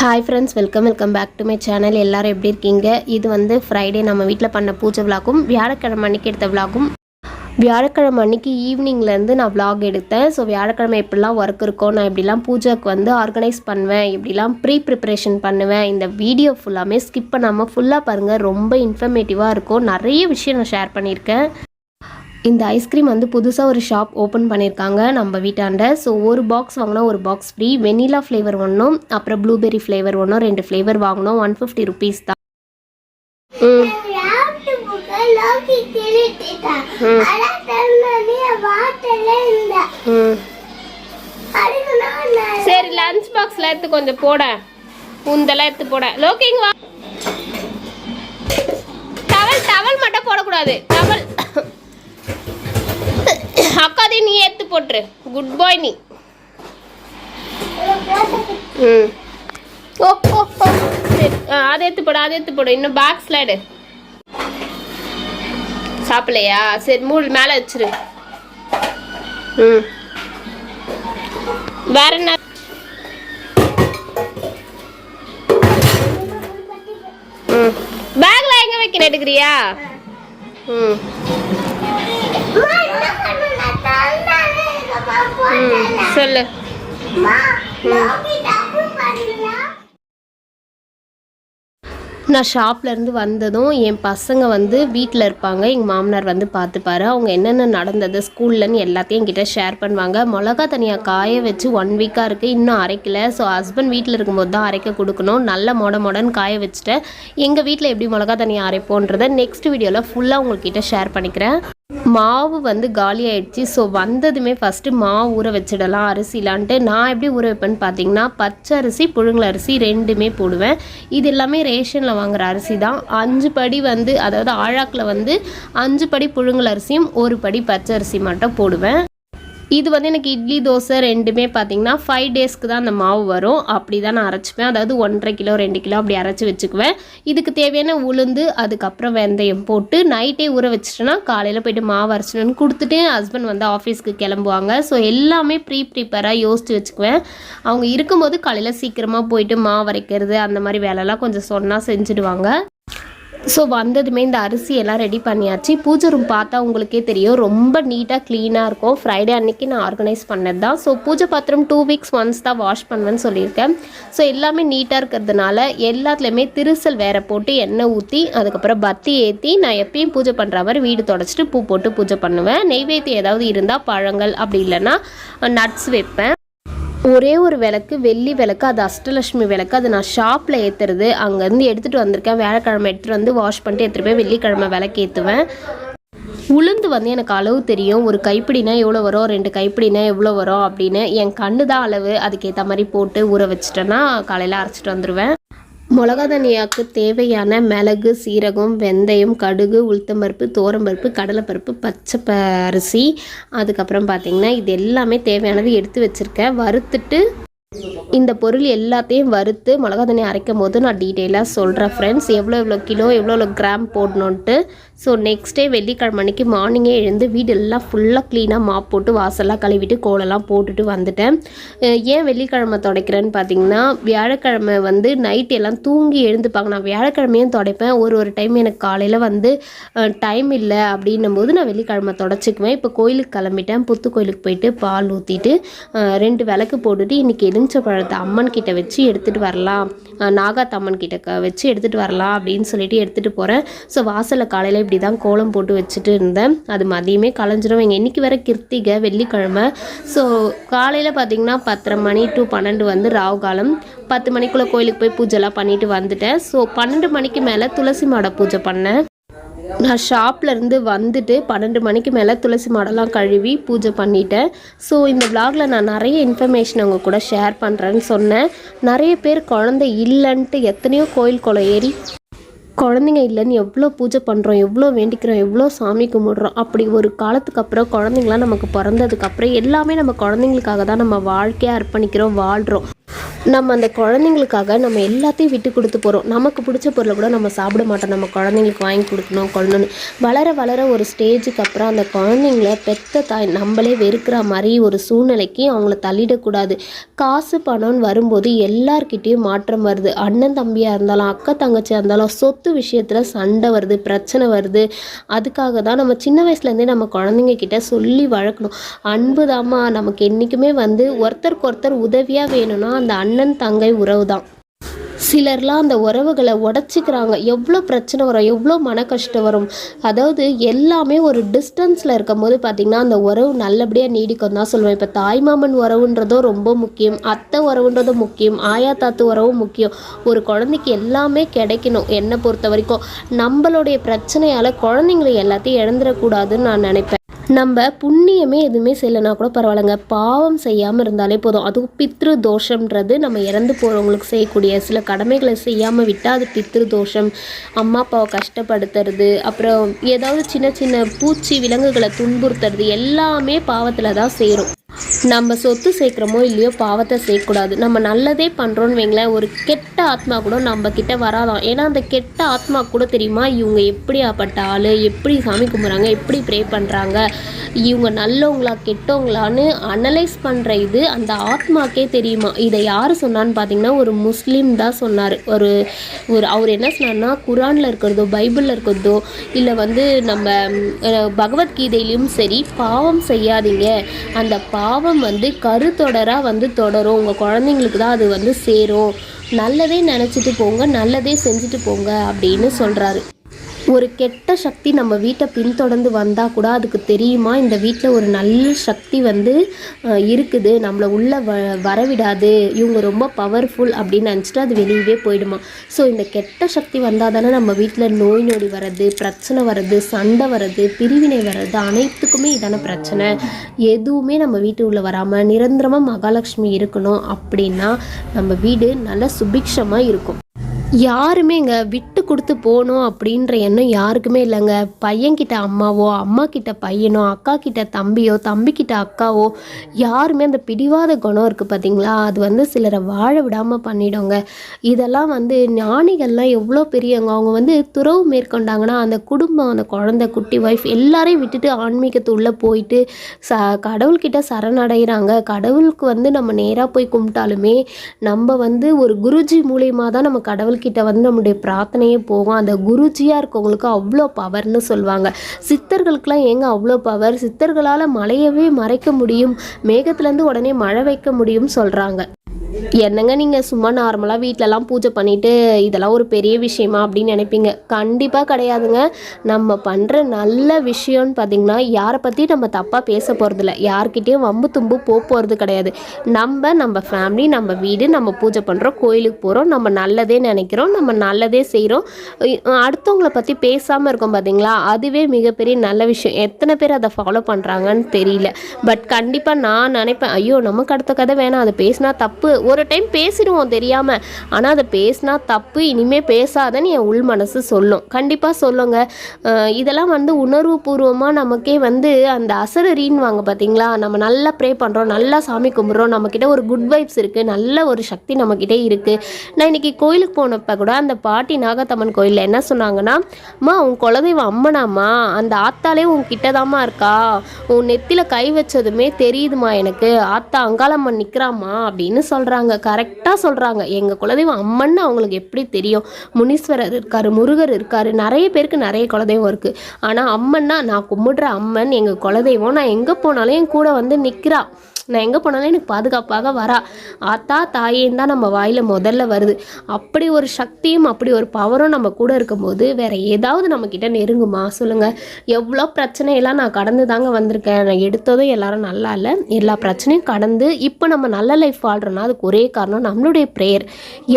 Hi friends welcome welcome back to my channel எல்லோரும் எப்படி இருக்கீங்க? இது வந்து ஃப்ரைடே நம்ம வீட்டில் பண்ண பூஜை விளாகும் வியாழக்கிழமை அன்னைக்கு எடுத்த விளாகும் வியாழக்கிழமை அன்னைக்கு ஈவினிங்லேருந்து நான் விளாக் எடுத்தேன். ஸோ வியாழக்கிழமை எப்படிலாம் ஒர்க் இருக்கோ நான் எப்படிலாம் பூஜைக்கு வந்து ஆர்கனைஸ் பண்ணுவேன் எப்படிலாம் ப்ரீ ப்ரிப்பரேஷன் பண்ணுவேன். இந்த வீடியோ ஃபுல்லாமே ஸ்கிப் பண்ணாமல் ஃபுல்லாக பாருங்கள் ரொம்ப இன்ஃபர்மேட்டிவாக இருக்கும். நிறைய விஷயம் நான் ஷேர் பண்ணியிருக்கேன். இந்த ஐஸ்கிரீம் வந்து புதுசாக ஒரு ஷாப் ஓப்பன் பண்ணியிருக்காங்க நம்ம வீட்டாண்ட. ஸோ ஒரு பாக்ஸ் வாங்கினா ஒரு பாக்ஸ் ஃப்ரீ வெனிலா ஃப்ளேவர் ஒன்றும் அப்புறம் ப்ளூபெர்ரி ஃப்ளேவர் ஒன்றும் ரெண்டு ஃப்ளேவர் வாங்கினோம். ஒன் ஃபிஃப்டி ருபீஸ் தான். சரி லஞ்ச் பாக்ஸில் எடுத்து கொஞ்சம் போட. உந்தெல்லாம் எடுத்து போட. லோக்கிங் வா. டவல் டவல் மட்டும் போடக்கூடாது. டவல் அக்காதே நீ எடுத்து போட்டுரு. குட் பாய் நீ. ம். ஓ ஓ சரி. ஆ, அதை எடுத்து போடு அதை எடுத்து போடு. இன்னும் பேக் ஸ்லைடு சாப்பிடலையா? சரி மூடு மேலே வச்சிரு. ம். வேற என்ன? ம். பேக்ல எங்க வைக்கிறேன் எடுக்கிறியா ம் அம்மா என்ன பண்ணல தந்தானே இங்க பாப்பா ம் சொல்லு. நான் ஷாப்ல இருந்து வந்ததும் என் பசங்க வந்து வீட்டில் இருப்பாங்க. எங்கள் மாமனார் வந்து பார்த்துப்பாரு அவங்க என்னென்ன நடந்தது ஸ்கூல்லன்னு எல்லாத்தையும் என்கிட்ட ஷேர் பண்ணுவாங்க. மிளகா தனியாக காய வச்சு ஒன் வீக்காக இருக்குது இன்னும் அரைக்கல. ஸோ ஹஸ்பண்ட் வீட்டில் இருக்கும்போது தான் அரைக்க கொடுக்கணும். நல்ல மொட மொடன்னு காய வச்சுட்டேன். எங்கள் வீட்டில் எப்படி மிளகா தனியாக அரைப்போன்றதை நெக்ஸ்ட் வீடியோவில் ஃபுல்லாக உங்கள்கிட்ட ஷேர் பண்ணிக்கிறேன். மாவு வந்து காலி ஆயிடுச்சு ஸோ வந்ததுமே ஃபஸ்ட்டு மாவு ஊற வச்சிடலாம் அரிசிலான்ட்டு. நான் எப்படி ஊற வைப்பேன்னு பார்த்தீங்கன்னா பச்சை அரிசி புழுங்கல் அரிசி ரெண்டுமே போடுவேன். இது எல்லாமே ரேஷனில் வாங்குற அரிசி தான். அஞ்சு படி வந்து அதாவது ஆழாக்கில் வந்து அஞ்சு படி புழுங்கல் அரிசியும் ஒரு படி பச்சை அரிசி மட்டும் போடுவேன். இது வந்து எனக்கு இட்லி தோசை ரெண்டுமே பார்த்தீங்கன்னா ஃபைவ் டேஸ்க்கு தான் அந்த மாவு வரும். அப்படி தான் நான் அரைச்சிப்பேன். அதாவது ஒன்றரை கிலோ ரெண்டு கிலோ அப்படி அரைச்சி வச்சுக்குவேன். இதுக்கு தேவையான உளுந்து அதுக்கப்புறம் வெந்தயம் போட்டு நைட்டே ஊற வச்சுட்டேன்னா காலையில் போயிட்டு மாவு அரைச்சிட்டு கொடுத்துட்டு ஹஸ்பண்ட் வந்து ஆஃபீஸ்க்கு கிளம்புவாங்க. ஸோ எல்லாமே ப்ரீ ப்ரிப்பேராக யோசித்து வச்சுக்குவேன். அவங்க இருக்கும்போது காலையில் சீக்கிரமாக போயிட்டு மாவு அரைக்கிறது அந்த மாதிரி வேலைலாம் கொஞ்சம் சொன்னால் செஞ்சுடுவாங்க. ஸோ வந்ததுமே இந்த அரிசி எல்லாம் ரெடி பண்ணியாச்சு. பூஜை ரூம் பார்த்தா உங்களுக்கே தெரியும். ரொம்ப நீட்டாக க்ளீனாக இருக்கும். ஃப்ரைடே அன்னைக்கு நான் ஆர்கனைஸ் பண்ணது தான் ஸோ பூஜை பாத்திரம் டூ வீக்ஸ் ஒன்ஸ் தான் வாஷ் பண்ணுவேன்னு சொல்லியிருக்கேன். ஸோ எல்லாமே நீட்டாக இருக்கிறதுனால எல்லாத்துலேயுமே திருசல் வேற போட்டு எண்ணெய் ஊற்றி அதுக்கப்புறம் பத்தி ஏற்றி நான் எப்பயும் பூஜை பண்ணுற மாதிரி வீடு தொடச்சிட்டு பூ போட்டு பூஜை பண்ணுவேன். நெய்வேத்தியம் ஏதாவது இருந்தால் பழங்கள் அப்படி இல்லைன்னா நட்ஸ் வைப்பேன். ஒரே ஒரு விளக்கு வெள்ளி விளக்கு அது அஷ்டலட்சுமி விளக்கு. அது நான் ஷாப்பில் ஏற்றுறது அங்கேருந்து எடுத்துகிட்டு வந்திருக்கேன். வேலைக்கிழமை எடுத்துகிட்டு வந்து வாஷ் பண்ணிட்டு எடுத்துகிட்டு போய் வெள்ளிக்கிழமை விளக்கு ஏற்றுவேன் உளுந்து வந்து எனக்கு அளவு தெரியும். ஒரு கைப்பிடினா எவ்வளோ வரும்? ரெண்டு கைப்பிடினா எவ்வளோ வரும்? அப்படின்னு என் கண்ணு தான் அளவு. அதுக்கேற்ற மாதிரி போட்டு ஊற வச்சிட்டேன்னா காலையில் அரைச்சிட்டு வந்துடுவேன் மிளகா தனியாக்கு தேவையான மிளகு சீரகம் வெந்தயம் கடுகு உளுத்தம்பருப்பு தோரம்பருப்பு கடலைப்பருப்பு பச்சை அரிசி. அதுக்கப்புறம் பார்த்திங்கன்னா இது எல்லாமே தேவையானது எடுத்து வச்சுருக்கேன். வறுத்துட்டு இந்த பொருள் எல்லாத்தையும் வறுத்து மிளகா தண்ணி அரைக்கும் போது நான் டீட்டெயிலாக சொல்கிறேன் ஃப்ரெண்ட்ஸ் எவ்வளோ எவ்வளோ கிலோ எவ்வளோ எவ்வளோ கிராம் போடணுன்ட்டு ஸோ நெக்ஸ்ட் டே வெள்ளிக்கிழமை அன்னைக்கு மார்னிங்கே எழுந்து வீடெல்லாம் ஃபுல்லாக க்ளீனாக மாப் போட்டு வாசல்லாம் கழுவிட்டு கோலெல்லாம் போட்டுட்டு வந்துட்டேன். ஏன் வெள்ளிக்கிழமை துடைக்கிறேன்னு பார்த்தீங்கன்னா வியாழக்கிழமை வந்து நைட் எல்லாம் தூங்கி எழுந்துப்பாங்க. நான் வியாழக்கிழமையும் துடைப்பேன். ஒரு ஒரு டைம் எனக்கு காலையில் வந்து டைம் இல்லை அப்படின்னும் போது நான் வெள்ளிக்கிழமை தொடச்சிக்குவேன். இப்போ கோயிலுக்கு கிளம்பிட்டேன். புத்து கோயிலுக்கு போயிட்டு பால் ஊற்றிட்டு ரெண்டு விளக்கு போட்டுட்டு இன்றைக்கி எலுமிச்சை பழத்தை அம்மன் கிட்ட வச்சு எடுத்துகிட்டு வரலாம். நாகாத்தம்மன் நாகாத் அம்மன் கிட்ட க வச்சு எடுத்துகிட்டு வரலாம் அப்படின்னு சொல்லிட்டு எடுத்துகிட்டு போகிறேன் ஸோ வாசலில் காலையில் இப்படி தான் கோலம் போட்டு வச்சுட்டு இருந்தேன். அது மதியமே களைஞ்சிரும் எங்கள் இன்றைக்கி வர கிருத்திகை வெள்ளிக்கிழமை. ஸோ காலையில் பார்த்திங்கன்னா பத்தரை மணி டு பன்னெண்டு வந்து ராவு காலம். பத்து மணிக்குள்ளே கோயிலுக்கு போய் பூஜைலாம் பண்ணிட்டு வந்துட்டேன். ஸோ பன்னெண்டு மணிக்கு மேலே துளசி மாட பூஜை பண்ணேன். நான் ஷாப்லேருந்து வந்துட்டு பன்னெண்டு மணிக்கு மேலே துளசி மாடெல்லாம் கழுவி பூஜை பண்ணிட்டேன். ஸோ இந்த vlogல நான் நிறைய இன்ஃபர்மேஷன் அவங்க கூட ஷேர் பண்ணுறேன்னு சொன்னேன். நிறைய பேர் குழந்தை இல்லைன்ட்டு எத்தனையோ கோயில் குளம் ஏறி குழந்தைங்க இல்லைன்னு எவ்வளோ பூஜை பண்ணுறோம் எவ்வளோ வேண்டிக்கிறோம் எவ்வளோ சாமி கும்பிடுறோம் அப்படி ஒரு காலத்துக்கு அப்புறம் குழந்தைங்களாம் நமக்கு பிறந்ததுக்கப்புறம் எல்லாமே நம்ம குழந்தைங்களுக்காக தான் நம்ம வாழ்க்கையாக அர்ப்பணிக்கிறோம் வாழ்கிறோம் நம்ம அந்த குழந்தைங்களுக்காக நம்ம எல்லாத்தையும் விட்டு கொடுத்து போகிறோம் நமக்கு பிடிச்ச பொருளை கூட நம்ம சாப்பிட மாட்டோம். நம்ம குழந்தைங்களுக்கு வாங்கி கொடுக்கணும் கொள்ளணும். வளர வளர ஒரு ஸ்டேஜுக்கு அப்புறம் அந்த குழந்தைங்கள பெத்த தாய் நம்மளே வெறுக்கிற மாதிரி ஒரு சூழ்நிலைக்கு அவங்கள தள்ளிடக்கூடாது காசு பணம்னு வரும்போது எல்லார்கிட்டேயும் மாற்றம் வருது. அண்ணன் தம்பியாக இருந்தாலும் அக்கா தங்கச்சியாக இருந்தாலும் சொத்து விஷயத்தில் சண்டை வருது பிரச்சனை வருது. அதுக்காக தான் நம்ம சின்ன வயசுலேருந்தே நம்ம குழந்தைங்க கிட்ட சொல்லி வளர்க்கணும். அன்பு தாம்மா நமக்கு என்றைக்குமே வந்து ஒருத்தருக்கு ஒருத்தர் உதவியாக வேணும்னா அந்த அண்ணன் தங்கை உறவு தான் சிலர்லாம் அந்த உறவுகளை உடச்சிக்கிறாங்க. எவ்வளோ பிரச்சனை வரும் எவ்வளோ மன கஷ்டம் வரும். அதாவது எல்லாமே ஒரு டிஸ்டன்ஸில் இருக்கும் போது பார்த்திங்கன்னா அந்த உறவு நல்லபடியாக நீடிக்கும் தான் சொல்லுவேன். இப்போ தாய்மாமன் உறவுன்றதும் ரொம்ப முக்கியம். அத்தை உறவுன்றதும் முக்கியம். ஆயா தாத்து உறவும் முக்கியம். ஒரு குழந்தைக்கு எல்லாமே கிடைக்கணும் என்னை பொறுத்த வரைக்கும். நம்மளுடைய பிரச்சனையால் குழந்தைங்களை எல்லாத்தையும் இழந்துடக்கூடாதுன்னு நான் நினைப்பேன். நம்ம புண்ணியமே எதுவுமே செய்யலைனா கூட பரவாயில்லைங்க. பாவம் செய்யாமல் இருந்தாலே போதும். அதுவும் பித்ரு தோஷம்ன்றது நம்ம இறந்து போகிறவங்களுக்கு செய்யக்கூடிய சில கடமைகளை செய்யாமல் விட்டால் அது பித்ரு தோஷம். அம்மா அப்பாவை கஷ்டப்படுத்துறது அப்புறம் ஏதாவது சின்ன சின்ன பூச்சி விலங்குகளை துன்புறுத்துறது எல்லாமே பாவத்தில் தான் சேரும். நம்ம சொத்து சேர்க்குறோமோ இல்லையோ பாவத்தை சேர்க்கக்கூடாது. நம்ம நல்லதே பண்ணுறோன்னு வைங்களேன் ஒரு கெட்ட ஆத்மா கூட நம்ம கிட்ட வராதாம் ஏன்னா அந்த கெட்ட ஆத்மா கூட தெரியுமா? இவங்க எப்படியாப்பட்ட ஆள்? எப்படி சாமி கும்பிட்றாங்க எப்படி ப்ரே பண்ணுறாங்க இவங்க நல்லவங்களா கெட்டவங்களான்னு அனலைஸ் பண்ணுற இது அந்த ஆத்மாக்கே தெரியுமா? இதை யார் சொன்னான்னு பார்த்தீங்கன்னா ஒரு முஸ்லீம் தான் சொன்னார். ஒரு ஒரு அவர் என்ன சொன்னார்னா குரானில் இருக்கிறதோ பைபிளில் இருக்கிறதோ இல்லை வந்து நம்ம பகவத்கீதையிலையும் சரி பாவம் செய்யாதீங்க. அந்த பா பாவம் வந்து கருத்தொடராக வந்து தொடரும். உங்கள் குழந்தைங்களுக்கு தான் அது வந்து சேரும். நல்லதே நினச்சிட்டு போங்க நல்லதே செஞ்சுட்டு போங்க அப்படின்னு சொல்கிறாரு ஒரு கெட்ட சக்தி நம்ம வீட்டை பின்தொடர்ந்து வந்தால் கூட அதுக்கு தெரியுமா? இந்த வீட்டில் ஒரு நல்ல சக்தி வந்து இருக்குது. நம்மளை உள்ளே வ வரவிடாது. இவங்க ரொம்ப பவர்ஃபுல் அப்படின்னு நினச்சிட்டு அது வெளியவே போயிடுமா? ஸோ இந்த கெட்ட சக்தி வந்தால் தானே நம்ம வீட்டில் நோய் நொடி வர்றது பிரச்சனை வர்றது சண்டை வர்றது பிரிவினை வர்றது அனைத்துக்குமே இதான பிரச்சனை. எதுவுமே நம்ம வீட்டு உள்ளே வராமல் நிரந்தரமாக மகாலட்சுமி இருக்கணும் அப்படின்னா நம்ம வீடு நல்ல சுபிக்ஷமாக இருக்கும். யாருமே இங்கே விட்டு கொடுத்து போகணும் அப்படின்ற எண்ணம் யாருக்குமே இல்லைங்க. பையன்கிட்ட அம்மாவோ அம்மா கிட்ட பையனோ அக்கா கிட்ட தம்பியோ தம்பி கிட்ட அக்காவோ யாருமே அந்த பிடிவாத குணம் இருக்குது பார்த்தீங்களா அது வந்து சிலரை வாழ விடாமல் பண்ணிடுங்க. இதெல்லாம் வந்து ஞானிகள்லாம் எவ்வளோ பெரியவங்க. அவங்க வந்து துறவு மேற்கொண்டாங்கன்னா அந்த குடும்பம் அந்த குழந்தை குட்டி ஒய்ஃப் எல்லாரையும் விட்டுட்டு ஆன்மீகத்து உள்ளே போயிட்டு ச கடவுள்கிட்ட சரணடைகிறாங்க. கடவுளுக்கு வந்து நம்ம நேராக போய் கும்பிட்டாலுமே நம்ம வந்து ஒரு குருஜி மூலியமாக தான் நம்ம கடவுள் கடவுள்கிட்ட வந்து நம்முடைய பிரார்த்தனையே போகும். அந்த குருஜியாக இருக்கவங்களுக்கு அவ்வளோ பவர்னு சொல்லுவாங்க. சித்தர்களுக்கெல்லாம் ஏங்க அவ்வளோ பவர்? சித்தர்களால் மழையவே மறைக்க முடியும். மேகத்துலேருந்து உடனே மழை வைக்க முடியும்னு சொல்கிறாங்க என்னங்க நீங்கள் சும்மா நார்மலாக வீட்டிலலாம் பூஜை பண்ணிட்டு இதெல்லாம் ஒரு பெரிய விஷயமா அப்படின்னு நினைப்பீங்க? கண்டிப்பாக கிடையாதுங்க. நம்ம பண்ணுற நல்ல விஷயம்னு பார்த்தீங்கன்னா யாரை பற்றி நம்ம தப்பாக பேச போகிறதில்ல யார்கிட்டயும் வம்பு தும்பு போக போகிறது கிடையாது. நம்ம நம்ம ஃபேமிலி நம்ம வீடு நம்ம பூஜை பண்ணுறோம் கோயிலுக்கு போகிறோம் நம்ம நல்லதே நினைக்கிறோம் நம்ம நல்லதே செய்கிறோம் அடுத்தவங்கள பற்றி பேசாமல் இருக்கோம் பார்த்தீங்களா அதுவே மிகப்பெரிய நல்ல விஷயம். எத்தனை பேர் அதை ஃபாலோ பண்ணுறாங்கன்னு தெரியல. பட் கண்டிப்பாக நான் நினைப்பேன் ஐயோ நமக்கு அடுத்த கதை வேணாம். அதை பேசினா தப்பு. ஒரு டைம் பேசிடுவோம் தெரியாமல் ஆனால் அதை பேசினா தப்பு இனிமேல் பேசாதன்னு என் உள் மனசு சொல்லும். கண்டிப்பாக சொல்லுங்க. இதெல்லாம் வந்து உணர்வுபூர்வமாக நமக்கே வந்து அந்த அசரறின்னு வாங்க பார்த்தீங்களா நம்ம நல்லா ப்ரே பண்ணுறோம் நல்லா சாமி கும்பிட்றோம். நம்மக்கிட்ட ஒரு குட் வைப்ஸ் இருக்குது நல்ல ஒரு சக்தி நம்மக்கிட்ட இருக்குது நான் இன்னைக்கு கோயிலுக்கு போனப்போ கூட அந்த பாட்டி நாகத்தம்மன் கோயிலில் என்ன சொன்னாங்கன்னா அம்மா உன் குலதெய்வம் அம்மனாம்மா. அந்த ஆத்தாலே உன் கிட்டதாம்மா இருக்கா. உன் நெத்தியில் கை வச்சதுமே தெரியுதுமா எனக்கு. ஆத்தா அங்காளம்மன் நிற்கிறாம்மா அப்படின்னு சொல்கிறாங்க கரெக்டாக சொல்கிறாங்க எங்கள் குலதெய்வம் அம்மன்னு அவங்களுக்கு எப்படி தெரியும்? முனீஸ்வரர் இருக்கார் முருகர் இருக்கார் நிறைய பேருக்கு நிறைய குலதெய்வம் இருக்குது ஆனால் அம்மன்னா நான் கும்பிடுற அம்மன் எங்கள் குலதெய்வம். நான் எங்கே போனாலும் என் கூட வந்து நிற்கிறா நான் எங்கே போனாலும் எனக்கு பாதுகாப்பாக வரா. ஆத்தா தாயேன்னு தான் நம்ம வாயில் முதல்ல வருது. அப்படி ஒரு சக்தியும் அப்படி ஒரு பவரும் நம்ம கூட இருக்கும்போது வேற ஏதாவது நம்மக்கிட்ட நெருங்குமா? சொல்லுங்கள் எவ்வளோ பிரச்சனையெல்லாம் நான் கடந்து தாங்க வந்திருக்கேன். நான் எடுத்ததும் எல்லாரும் நல்லா இல்லை. எல்லா பிரச்சனையும் கடந்து இப்போ நம்ம நல்ல லைஃப் வாழ்கிறோன்னா அதுக்கு ஒரே காரணம் நம்மளுடைய ப்ரேயர்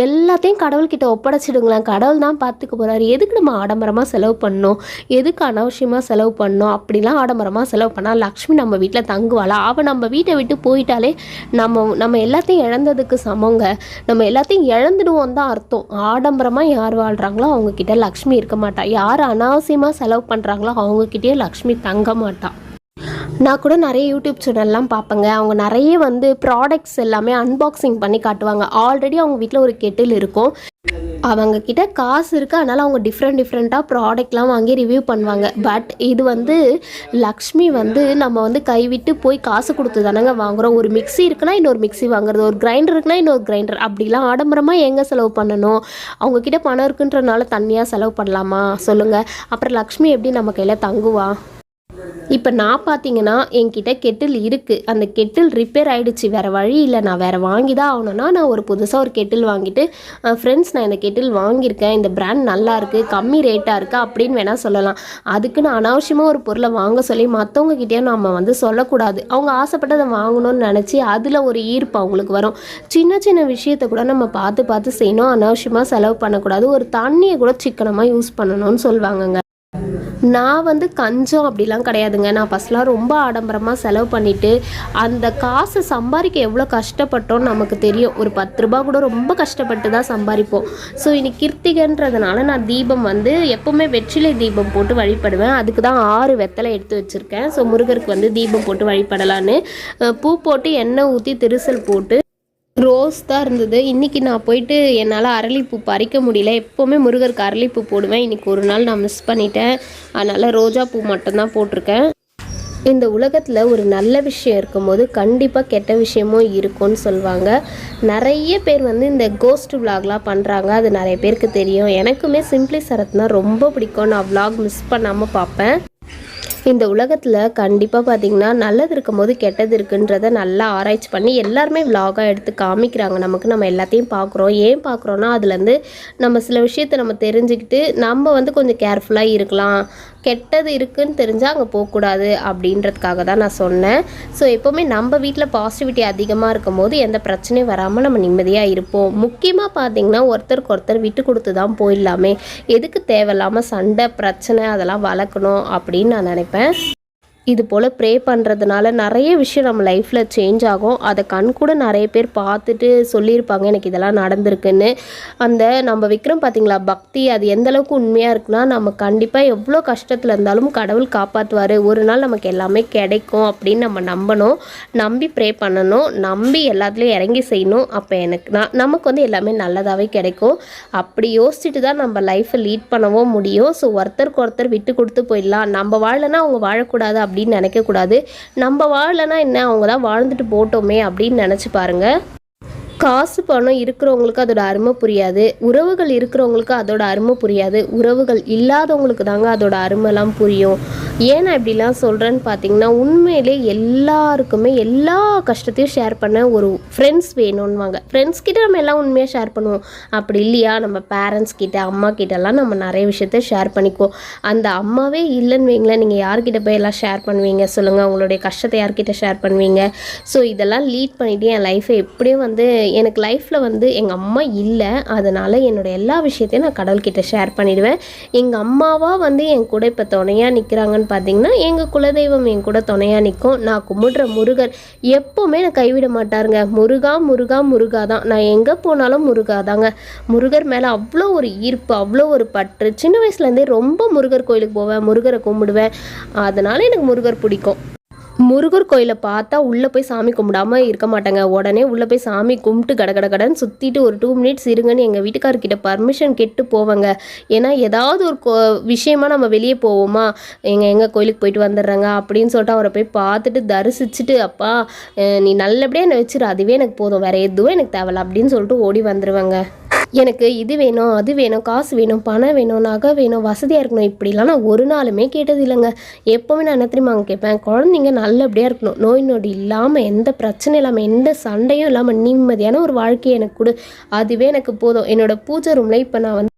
எல்லாத்தையும் கடவுள்கிட்ட ஒப்படைச்சிடுங்களேன். கடவுள் தான் பார்த்துக்க போகிறாரு எதுக்கு நம்ம ஆடம்பரமாக செலவு பண்ணணும்? எதுக்கு அனாவசியமாக செலவு பண்ணணும்? அப்படிலாம் ஆடம்பரமாக செலவு பண்ணால் லக்ஷ்மி நம்ம வீட்டில் தங்குவாளா? அவள் நம்ம வீட்டை விட்டு போயிட்டாலே நம்ம நம்ம எல்லாத்தையும் இழந்ததுக்கு சமங்க. நம்ம எல்லாத்தையும் இழந்துடுவோம் தான் அர்த்தம். ஆடம்பரமாக யார் வாழ்கிறாங்களோ அவங்கக்கிட்ட லக்ஷ்மி இருக்க மாட்டா. யார் அனாவசியமாக செலவு பண்ணுறாங்களோ அவங்கக்கிட்டேயே லக்ஷ்மி தங்க மாட்டாள் நான் கூட நிறைய யூடியூப் சேனல்லாம் பார்ப்பேங்க. அவங்க நிறைய வந்து ப்ராடக்ட்ஸ் எல்லாமே அன்பாக்சிங் பண்ணி காட்டுவாங்க. ஆல்ரெடி அவங்க வீட்டில் ஒரு கெட்டில் இருக்கும். அவங்க கிட்ட காசு இருக்குது அதனால் அவங்க டிஃப்ரெண்ட் டிஃப்ரெண்ட்டாக ப்ராடக்ட்லாம் வாங்கி ரிவ்யூ பண்ணுவாங்க. பட் இது வந்து லக்ஷ்மி வந்து நம்ம வந்து கைவிட்டு போய் காசு கொடுத்து தானங்க வாங்குறோம். ஒரு மிக்சி இருக்குன்னா இன்னொரு மிக்ஸி வாங்குறது. ஒரு கிரைண்டர் இருக்குன்னா இன்னொரு கிரைண்டர் அப்படிலாம் ஆடம்பரமாக எங்கே செலவு பண்ணணும்? அவங்க கிட்ட பணம் இருக்குன்றனால தனியாக செலவு பண்ணலாமா? சொல்லுங்கள் அப்புறம் லக்ஷ்மி எப்படி நம்ம கையில் தங்குவா? இப்போ நான் பார்த்தீங்கன்னா என்கிட்ட கெட்டில் இருக்குது அந்த கெட்டில் ரிப்பேர் ஆகிடுச்சு வேறு வழி இல்லை. நான் வேறு வாங்கி தான் ஆகணும்னா நான் ஒரு புதுசாக ஒரு கெட்டில் வாங்கிட்டு ஃப்ரெண்ட்ஸ் நான் இந்த கெட்டில் வாங்கியிருக்கேன். இந்த பிராண்ட் நல்லா இருக்குது கம்மி ரேட்டாக இருக்குது அப்படின்னு வேணால் சொல்லலாம். அதுக்கு நான் அனாவசியமாக ஒரு பொருளை வாங்க சொல்லி மற்றவங்க கிட்டேயும் நம்ம வந்து சொல்லக்கூடாது. அவங்க ஆசைப்பட்டதை வாங்கணும்னு நினச்சி அதில் ஒரு ஈர்ப்பு அவங்களுக்கு வரும். சின்ன சின்ன விஷயத்தை கூட நம்ம பார்த்து பார்த்து செய்யணும். அனாவசியமாக செலவு பண்ணக்கூடாது. ஒரு தண்ணியை கூட சிக்கனமாக யூஸ் பண்ணணும்னு சொல்லுவாங்கங்க. நான் வந்து கஞ்சம் அப்படிலாம் கிடையாதுங்க. நான் ஃபஸ்ட்லாம் ரொம்ப ஆடம்பரமாக செலவு பண்ணிவிட்டு அந்த காசை சம்பாதிக்க எவ்வளோ கஷ்டப்பட்டோம்னு நமக்கு தெரியும். ஒரு பத்து ரூபா கூட ரொம்ப கஷ்டப்பட்டு தான் சம்பாதிப்போம். ஸோ இனி கிருத்திகன்றதுனால நான் தீபம் வந்து எப்போவுமே வெற்றிலை தீபம் போட்டு வழிபடுவேன். அதுக்கு தான் ஆறு வெத்தலை எடுத்து வச்சுருக்கேன். ஸோ முருகருக்கு வந்து தீபம் போட்டு வழிபடலான்னு பூ போட்டு எண்ணெய் ஊற்றி திருசல் போட்டு ரோஸ் தான் இருந்தது. இன்றைக்கி நான் போயிட்டு என்னால் அரளிப்பூ பறிக்க முடியல. எப்போவுமே முருகருக்கு அரளிப்பூ போடுவேன். இன்றைக்கி ஒரு நாள் நான் மிஸ் பண்ணிட்டேன். அதனால் ரோஜா பூ மட்டும்தான் போட்டிருக்கேன். இந்த உலகத்தில் ஒரு நல்ல விஷயம் இருக்கும்போது கண்டிப்பாக கெட்ட விஷயமும் இருக்கும்னு சொல்லுவாங்க. நிறைய பேர் வந்து இந்த கோஸ்ட் விலாக்லாம் பண்ணுறாங்க அது நிறைய பேருக்கு தெரியும். எனக்குமே சிம்பிளி சரத்னா ரொம்ப பிடிக்கும். நான் vlog மிஸ் பண்ணாமல் பார்ப்பேன். இந்த உலகத்தில் கண்டிப்பாக பார்த்தீங்கன்னா நல்லது இருக்கும்போது கெட்டது இருக்குன்றத நல்லா ஆராய்ச்சி பண்ணி எல்லாருமே விலாகாக எடுத்து காமிக்கிறாங்க. நமக்கு நம்ம எல்லாத்தையும் பார்க்குறோம் ஏன் பார்க்குறோன்னா அதுலேருந்து நம்ம சில விஷயத்தை நம்ம தெரிஞ்சுக்கிட்டு நம்ம வந்து கொஞ்சம் கேர்ஃபுல்லாக இருக்கலாம். கெட்டது இருக்குன்னு தெரிஞ்சால் அங்கே போகக்கூடாது அப்படின்றதுக்காக தான் நான் சொன்னேன். ஸோ எப்போவுமே நம்ம வீட்டில் பாசிட்டிவிட்டி அதிகமாக இருக்கும் போது எந்த பிரச்சனையும் வராமல் நம்ம நிம்மதியாக இருப்போம். முக்கியமாக பார்த்தீங்கன்னா ஒருத்தருக்கு ஒருத்தர் விட்டு கொடுத்து தான் போயிடலாமே. எதுக்கு தேவையில்லாமல் சண்டை பிரச்சனை அதெல்லாம் வளர்க்கணும் அப்படின்னு நான் நினைப்பேன். пес. இது போல் ப்ரே பண்ணுறதுனால நிறைய விஷயம் நம்ம லைஃப்பில் சேஞ்ச் ஆகும். அதை கண் கூட நிறைய பேர் பார்த்துட்டு சொல்லியிருப்பாங்க எனக்கு இதெல்லாம் நடந்திருக்குன்னு. அந்த நம்ம விக்ரம் பார்த்தீங்களா பக்தி அது எந்த அளவுக்கு உண்மையாக இருக்குன்னா நம்ம கண்டிப்பாக எவ்வளோ கஷ்டத்தில் இருந்தாலும் கடவுள் காப்பாற்றுவார் ஒரு நாள் நமக்கு எல்லாமே கிடைக்கும் அப்படின்னு நம்ம நம்பணும். நம்பி ப்ரே பண்ணணும். நம்பி எல்லாத்துலேயும் இறங்கி செய்யணும். அப்போ எனக்கு நான் நமக்கு வந்து எல்லாமே நல்லதாகவே கிடைக்கும். அப்படி யோசிச்சுட்டு தான் நம்ம லைஃப்பை லீட் பண்ணவும் முடியும். ஸோ ஒருத்தருக்கு ஒருத்தர் விட்டு கொடுத்து போயிடலாம். நம்ம வாழலைன்னா அவங்க வாழக்கூடாது அப்படின்னு நினைக்கக்கூடாது. நம்ம வாழலைன்னா என்ன? அவங்க தான் வாழ்ந்துட்டு போட்டோமே அப்படின்னு நினச்சி பாருங்க. காசு பணம் இருக்கிறவங்களுக்கு அதோட அருமை புரியாது. உறவுகள் இருக்கிறவங்களுக்கு அதோட அருமை புரியாது. உறவுகள் இல்லாதவங்களுக்கு தாங்க அதோட அருமைலாம் புரியும். ஏன் நான் இப்படிலாம் சொல்கிறேன்னு பார்த்தீங்கன்னா உண்மையிலே எல்லாருக்குமே எல்லா கஷ்டத்தையும் ஷேர் பண்ண ஒரு ஃப்ரெண்ட்ஸ் வேணும்வாங்க ஃப்ரெண்ட்ஸ் கிட்ட நம்ம எல்லாம் உண்மையாக ஷேர் பண்ணுவோம். அப்படி இல்லையா? நம்ம பேரண்ட்ஸ் கிட்ட அம்மா கிட்டலாம் நம்ம நிறைய விஷயத்த ஷேர் பண்ணிக்குவோம். அந்த அம்மாவே இல்லைன்னு வைங்களேன் நீங்கள் யார்கிட்ட போய் எல்லாம் ஷேர் பண்ணுவீங்க? சொல்லுங்கள் உங்களுடைய கஷ்டத்தை யார்கிட்ட ஷேர் பண்ணுவீங்க? ஸோ இதெல்லாம் லீட் பண்ணிவிட்டு என் லைஃப்பை எப்படியும் வந்து எனக்கு லைஃப்பில் வந்து எங்கள் அம்மா இல்லை அதனால் என்னோடய எல்லா விஷயத்தையும் நான் கடவுள்கிட்ட ஷேர் பண்ணிடுவேன். எங்கள் அம்மாவாக வந்து என் கூட இப்போ துணையாக நிற்கிறாங்கன்னு பார்த்தீங்கன்னா எங்கள் குலதெய்வம் என் கூட துணையாக நிற்கும் நான் கும்பிடுற முருகர் எப்போவுமே நான் கைவிட மாட்டாருங்க. முருகா முருகா முருகா தான். நான் எங்கே போனாலும் முருகா தாங்க. முருகர் மேலே அவ்வளோ ஒரு ஈர்ப்பு அவ்வளோ ஒரு பற்று. சின்ன வயசுலேருந்தே ரொம்ப முருகர் கோயிலுக்கு போவேன் முருகரை கும்பிடுவேன். அதனால் எனக்கு முருகர் பிடிக்கும். முருகர் கோயிலை பார்த்தா உள்ளே போய் சாமி கும்பிடாம இருக்க மாட்டாங்க. உடனே உள்ளே போய் சாமி கும்பிட்டு கட கட கடன்னு சுற்றிட்டு ஒரு டூ மினிட்ஸ் இருங்கன்னு எங்கள் வீட்டுக்காரர்கிட்ட பர்மிஷன் கெட்டு போவாங்க. ஏன்னா ஏதாவது ஒரு கோ விஷயமா நம்ம வெளியே போவோமா? எங்கள் எங்கள் கோயிலுக்கு போயிட்டு வந்துடுறாங்க அப்படின்னு சொல்லிட்டு அவரை போய் பார்த்துட்டு தரிசிச்சுட்டு அப்பா நீ நல்லபடியாக என்னை வச்சிரு. அதுவே எனக்கு போதும். வேறு எதுவும் எனக்கு தேவையில்ல. அப்படின்னு சொல்லிட்டு ஓடி வந்துடுவாங்க எனக்கு இது வேணும் அது வேணும் காசு வேணும் பணம் வேணும் நகை வேணும் வசதியாக இருக்கணும் இப்படிலாம் நான் ஒரு நாளுமே கேட்டது இல்லைங்க. எப்போவுமே நான் என்ன தெரியுமா அங்கே கேட்பேன் குழந்தைங்க நல்லபடியாக இருக்கணும் நோய் நொடி இல்லாமல் எந்த பிரச்சனையும் இல்லாமல் எந்த சண்டையும் இல்லாமல் நிம்மதியான ஒரு வாழ்க்கையை எனக்கு கொடு. அதுவே எனக்கு போதும். என்னோடய பூஜை ரூமில் இப்போ நான் வந்து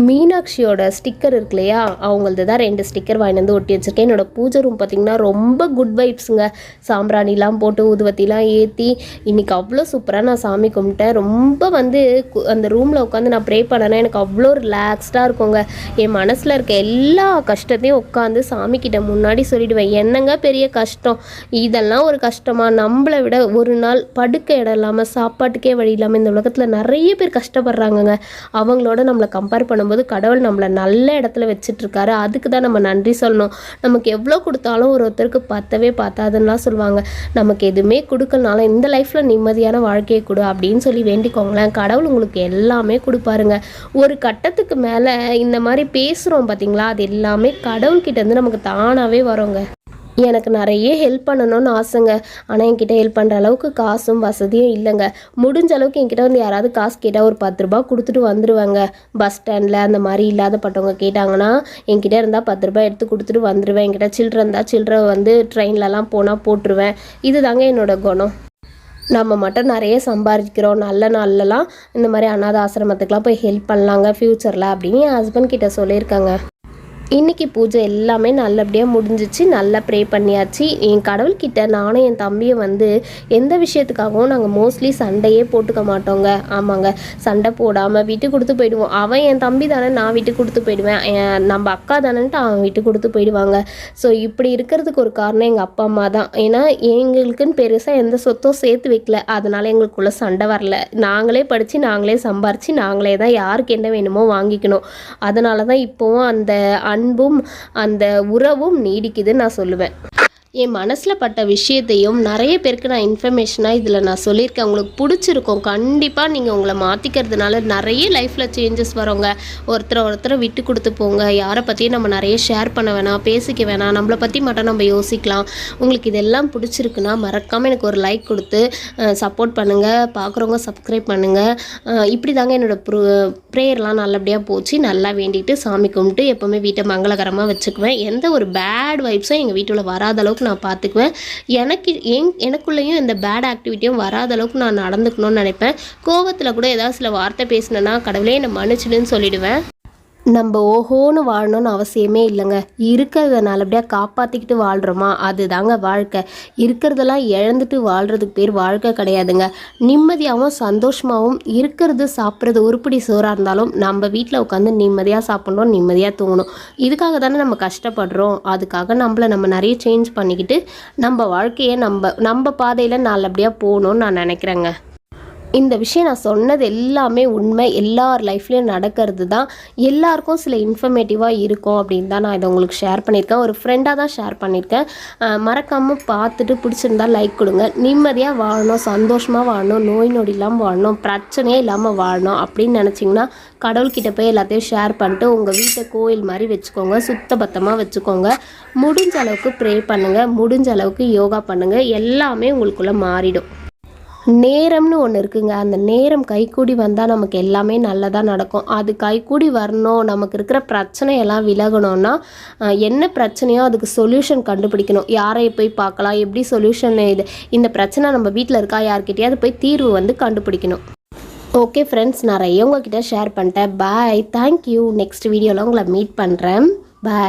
மீனாட்சியோட ஸ்டிக்கர் இருக்கு இல்லையா அவங்களது தான் ரெண்டு ஸ்டிக்கர் வாங்கி வந்து ஒட்டி வச்சுருக்கேன். என்னோட பூஜை ரூம் பார்த்திங்கன்னா ரொம்ப குட் வைப்ஸுங்க சாம்பிராணிலாம் போட்டு ஊதுவத்திலாம் ஏற்றி இன்றைக்கி அவ்வளோ சூப்பராக நான் சாமி கும்பிட்டேன். ரொம்ப வந்து கு- அந்த ரூமில் உட்காந்து நான் ப்ரே பண்ணேன்னா எனக்கு அவ்வளோ ரிலாக்ஸ்டாக இருக்குங்க. என் மனசில் இருக்க எல்லா கஷ்டத்தையும் உட்காந்து சாமிக்கிட்ட முன்னாடி சொல்லிடுவேன். என்னங்க பெரிய கஷ்டம்? இதெல்லாம் ஒரு கஷ்டமாக நம்மளை விட ஒரு நாள் படுக்க இடம் இல்லாமல் சாப்பாட்டுக்கே வழி இல்லாமல் இந்த உலகத்தில் நிறைய பேர் கஷ்டப்படுறாங்கங்க. அவங்களோட நம்மளை கம்பேர் பண்ண பண்ணும்போது கடவுள் நம்மளை நல்ல இடத்துல வச்சிட்ருக்காரு. அதுக்கு தான் நம்ம நன்றி சொல்லணும். நமக்கு எவ்வளோ கொடுத்தாலும் ஒரு ஒருத்தருக்கு பத்தவே பார்த்தாதுன்னா சொல்லுவாங்க. நமக்கு எதுவுமே கொடுக்கலனாலும் இந்த லைஃப்பில் நிம்மதியான வாழ்க்கையை கொடு அப்படின்னு சொல்லி வேண்டிக்கோங்களேன். கடவுள் உங்களுக்கு எல்லாமே கொடுப்பாருங்க. ஒரு கட்டத்துக்கு மேலே இந்த மாதிரி பேசுகிறோம் பார்த்தீங்களா அது எல்லாமே கடவுள்கிட்ட இருந்து நமக்கு தானாகவே வரோங்க. எனக்கு நிறைய ஹெல்ப் பண்ணணும்னு ஆசைங்க. ஆனால் என்கிட்ட ஹெல்ப் பண்ணுற அளவுக்கு காசும் வசதியும் இல்லைங்க. முடிஞ்ச அளவுக்கு என்கிட்ட வந்து யாராவது காசு கேட்டால் ஒரு பத்து ரூபா கொடுத்துட்டு வந்துடுவாங்க பஸ் ஸ்டாண்டில் அந்த மாதிரி இல்லாதப்பட்டவங்க கேட்டாங்கன்னா என்கிட்ட இருந்தால் பத்து ரூபா எடுத்து கொடுத்துட்டு வந்துடுவேன் என்கிட்ட சில்லற இருந்தால் சில்லற வந்து ட்ரெயின்லலாம் போனால் போட்டுருவேன். இதுதாங்க என்னோடய குணம். நம்ம மட்டும் நிறைய சம்பாதிக்கிறோம். நல்ல நாள்லலாம் இந்த மாதிரி அனாத ஆசிரமத்துக்குலாம் போய் ஹெல்ப் பண்ணலாங்க. ஃப்யூச்சரில் அப்படின்னு என் ஹஸ்பண்ட் கிட்ட சொல்லியிருக்காங்க. இன்றைக்கி பூஜை எல்லாமே நல்லபடியாக முடிஞ்சிச்சு. நல்லா ப்ரே பண்ணியாச்சு. என் கடவுள்கிட்ட நானும் என் தம்பியை வந்து எந்த விஷயத்துக்காகவும் நாங்கள் மோஸ்ட்லி சண்டையே போட்டுக்க மாட்டோங்க. ஆமாங்க. சண்டை போடாமல் விட்டு கொடுத்து போயிடுவோம். அவன் என் தம்பி தானே நான் விட்டு கொடுத்து போயிடுவேன். என் நம்ம அக்கா தானேன்ட்டு அவன் விட்டு கொடுத்து போயிடுவாங்க. ஸோ இப்படி இருக்கிறதுக்கு ஒரு காரணம் எங்கள் அப்பா அம்மா தான். ஏன்னா எங்களுக்குன்னு பெருசாக எந்த சொத்தும் சேர்த்து வைக்கல. அதனால் எங்களுக்குள்ளே சண்டை வரல. நாங்களே படித்து நாங்களே சம்பாரித்து நாங்களே தான் யாருக்கு என்ன வேணுமோ வாங்கிக்கணும். அதனால தான் இப்போவும் அந்த அன்பும் அந்த உறவும் நீடிக்குதுன்னு நான் சொல்லுவேன். என் மனசில் பட்ட விஷயத்தையும் நிறைய பேருக்கு நான் இன்ஃபர்மேஷனாக இதில் நான் சொல்லியிருக்கேன். உங்களுக்கு பிடிச்சிருக்கும். கண்டிப்பாக நீங்கள் உங்களை மாற்றிக்கிறதுனால நிறைய லைஃப்பில் சேஞ்சஸ் வரவங்க ஒருத்தரை ஒருத்தரை விட்டு கொடுத்து போங்க. யாரை பற்றியும் நம்ம நிறைய ஷேர் பண்ண வேணாம் பேசிக்க வேணாம். நம்மளை பற்றி மட்டும் நம்ம யோசிக்கலாம். உங்களுக்கு இதெல்லாம் பிடிச்சிருக்குன்னா மறக்காமல் எனக்கு ஒரு லைக் கொடுத்து சப்போர்ட் பண்ணுங்கள் பார்க்குறவங்க சப்ஸ்கிரைப் பண்ணுங்கள் இப்படி தாங்க என்னோடய ப்ரூ ப்ரேயர்லாம் நல்லபடியாக போச்சு. நல்லா வேண்டிட்டு சாமி கும்பிட்டு எப்போவுமே வீட்டை மங்களகரமாக வச்சுக்குவேன். எந்த ஒரு பேட் வைப்ஸும் எங்கள் வீட்டில் வராத அளவுக்கு நான் பார்த்துக்குவேன் எனக்கு என் எனக்குள்ளேயும் இந்த பேட் ஆக்டிவிட்டியும் வராத அளவுக்கு நான் நடந்துக்கணும்னு நினைப்பேன். கோவத்தில் கூட ஏதாவது சில வார்த்தை பேசினேன்னா கடவுளே என்னை மன்னிச்சிடுன்னு சொல்லிடுவேன். நம்ம ஓஹோன்னு வாழணும்னு அவசியமே இல்லைங்க. இருக்கிறத நல்லபடியாக காப்பாற்றிக்கிட்டு வாழ்கிறோமா அதுதாங்க வாழ்க்கை. இருக்கிறதெல்லாம் இழந்துட்டு வாழ்கிறதுக்கு பேர் வாழ்க்கை கிடையாதுங்க. நிம்மதியாகவும் சந்தோஷமாகவும் இருக்கிறது சாப்பிட்றது உருப்படி சோறாக இருந்தாலும் நம்ம வீட்டில் உட்காந்து நிம்மதியாக சாப்பிட்ணும் நிம்மதியாக தூங்கணும். இதுக்காக தானே நம்ம கஷ்டப்படுறோம். அதுக்காக நம்மளை நம்ம நிறைய சேஞ்ச் பண்ணிக்கிட்டு நம்ம வாழ்க்கையை நம்ம நம்ம பாதையில் நல்லபடியாக போகணும்னு நான் நினைக்கிறேங்க. இந்த விஷயம் நான் சொன்னது எல்லாமே உண்மை. எல்லார் லைஃப்லேயும் நடக்கிறது தான். எல்லாருக்கும் சில இன்ஃபர்மேட்டிவாக இருக்கும் அப்படின்னு தான் நான் இதை உங்களுக்கு ஷேர் பண்ணியிருக்கேன். ஒரு ஃப்ரெண்டாக தான் ஷேர் பண்ணியிருக்கேன். மறக்காமல் பார்த்துட்டு பிடிச்சிருந்தா லைக் கொடுங்க. நிம்மதியாக வாழணும் சந்தோஷமாக வாழணும் நோய் நொடி இல்லாமல் வாழணும் பிரச்சனையே இல்லாமல் வாழணும் அப்படின்னு நினச்சிங்கன்னா கடவுள்கிட்ட போய் எல்லாத்தையும் ஷேர் பண்ணிட்டு உங்கள் வீட்டை கோயில் மாதிரி வச்சுக்கோங்க. சுத்தபத்தமாக வச்சுக்கோங்க. முடிஞ்ச அளவுக்கு ப்ரே பண்ணுங்கள் முடிஞ்ச அளவுக்கு யோகா பண்ணுங்கள் எல்லாமே உங்களுக்குள்ளே மாறிடும். நேரம்னு ஒன்று இருக்குங்க. அந்த நேரம் கைக்கூடி வந்தால் நமக்கு எல்லாமே நல்லதாக நடக்கும். அது கைக்கூடி வரணும் நமக்கு இருக்கிற பிரச்சனையெல்லாம் விலகணும்னா என்ன பிரச்சனையோ அதுக்கு சொல்யூஷன் கண்டுபிடிக்கணும். யாரை போய் பார்க்கலாம்? எப்படி சொல்யூஷன் இது இந்த பிரச்சனை நம்ம வீட்டில் இருக்கா? யார்கிட்டயாவது போய் தீர்வு வந்து கண்டுபிடிக்கணும். ஓகே ஃப்ரெண்ட்ஸ் நிறைய உங்ககிட்ட ஷேர் பண்ணிட்டேன். பாய் தேங்க்யூ நெக்ஸ்ட் வீடியோவில் உங்களை மீட் பண்ணுறேன் பாய்